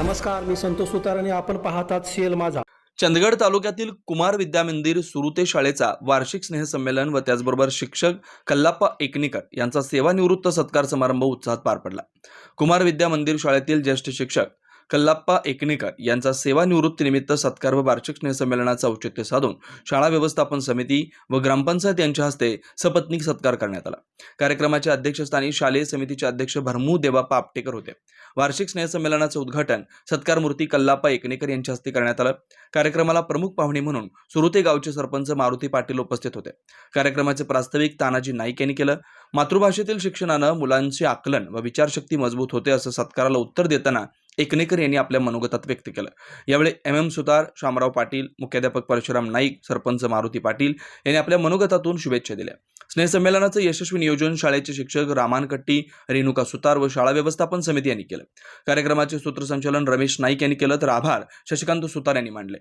नमस्कार मी संतोष सुतार आणि आपण पाहतात सीएल माझा. चंदगड तालुक्यातील कुमार विद्या मंदिर सुरुते शाळेचा वार्षिक स्नेहसंमेलन व त्याचबरोबर शिक्षक कल्लाप्पा एकनिकर यांचा सेवानिवृत्त सत्कार समारंभ उत्साहात पार पडला. कुमार विद्या मंदिर शाळेतील ज्येष्ठ शिक्षक कल्लाप्पा एकनेकर यांचा सेवानिवृत्तीनिमित्त सत्कार व वार्षिक स्नेहसंमेलनाचं औचित्य साधून शाळा व्यवस्थापन समिती व ग्रामपंचायत यांच्या हस्ते सपत्नीक सत्कार करण्यात आला. कार्यक्रमाच्या अध्यक्षस्थानी शालेय समितीचे अध्यक्ष भरमू देवाप्पा आपटेकर होते. वार्षिक स्नेहसंमेलनाचं उद्घाटन सत्कारमूर्ती कल्लाप्पा एकनेकर यांच्या हस्ते करण्यात आलं. कार्यक्रमाला प्रमुख पाहुणे म्हणून सुरुते गावचे सरपंच मारुती पाटील उपस्थित होते. कार्यक्रमाचे प्रास्ताविक तानाजी नाईक यांनी केलं. मातृभाषेतील शिक्षणानं मुलांचे आकलन व विचारशक्ती मजबूत होते असं सत्काराला उत्तर देताना एकनेकर यांनी आपल्या मनोगतात व्यक्त केलं. यावेळी एम एम सुतार शामराव पाटील मुख्याध्यापक परशुराम नाईक सरपंच मारुती पाटील यांनी आपल्या मनोगतातून शुभेच्छा दिल्या. स्नेहसंमेलनाचं यशस्वी नियोजन शाळेचे शिक्षक रामान कट्टी रेणुका सुतार व शाळा व्यवस्थापन समिती यांनी केलं. कार्यक्रमाचे सूत्रसंचालन रमेश नाईक यांनी केलं तर आभार शशिकांत सुतार यांनी मांडले.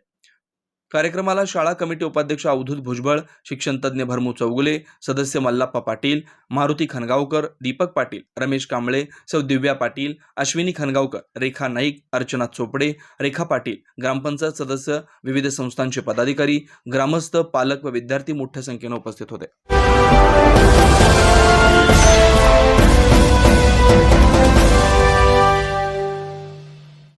कार्यक्रमाला शाळा कमिटी उपाध्यक्ष अवधूत भुजबळ शिक्षणतज्ज्ञ भरमू चौगुले सदस्य मल्लाप्पा पाटील मारुती खनगावकर दीपक पाटील रमेश कांबळे सौ दिव्या पाटील अश्विनी खनगावकर रेखा नाईक अर्चना चोपडे रेखा पाटील ग्रामपंचायत सदस्य विविध संस्थांचे पदाधिकारी ग्रामस्थ पालक व विद्यार्थी मोठ्या संख्येने उपस्थित होते.